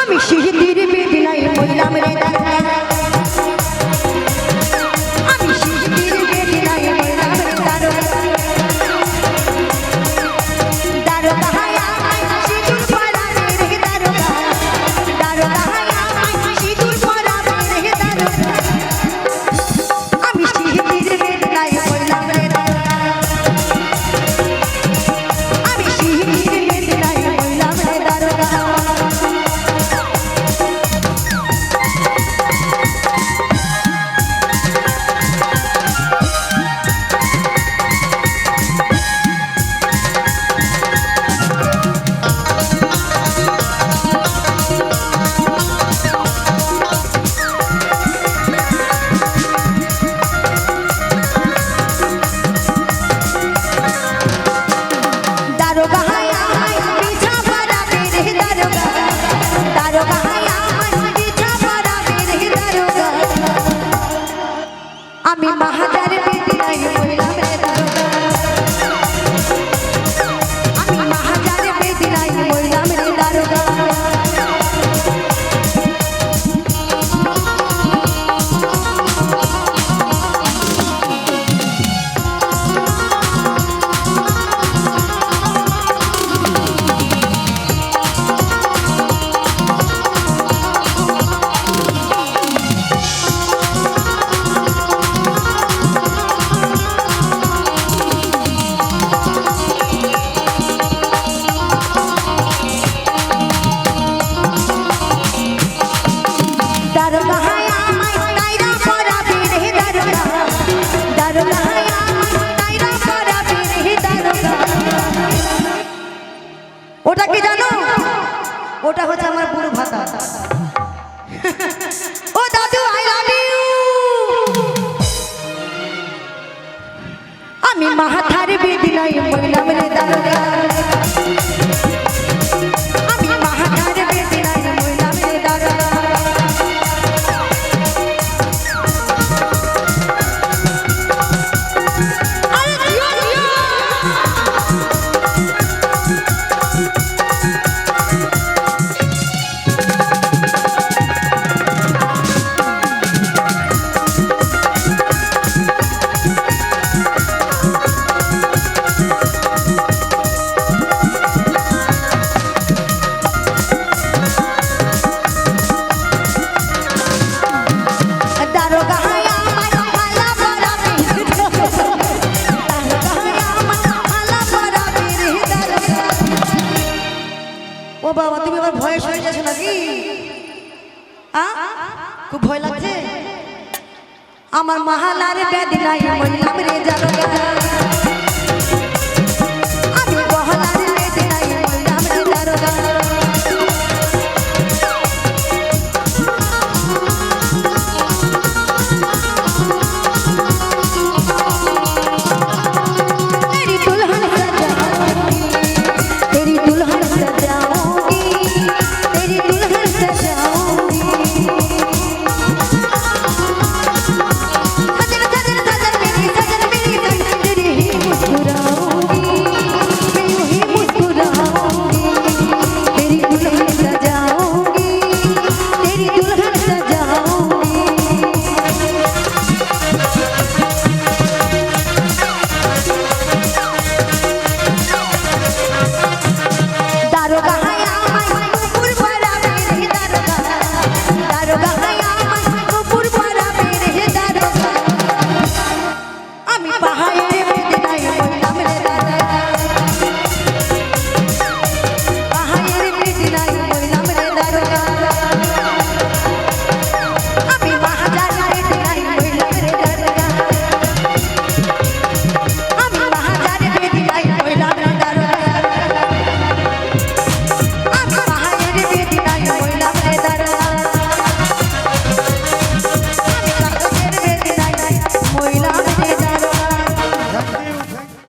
আমি শিশির বেদিনাই বললাম রে আমি মহা ওটা হচ্ছে আমার পুরো ভাতা। খুব ভয় লাগছে? আমার মহালারে বেদিনাই নাই মহিলাম রে জানো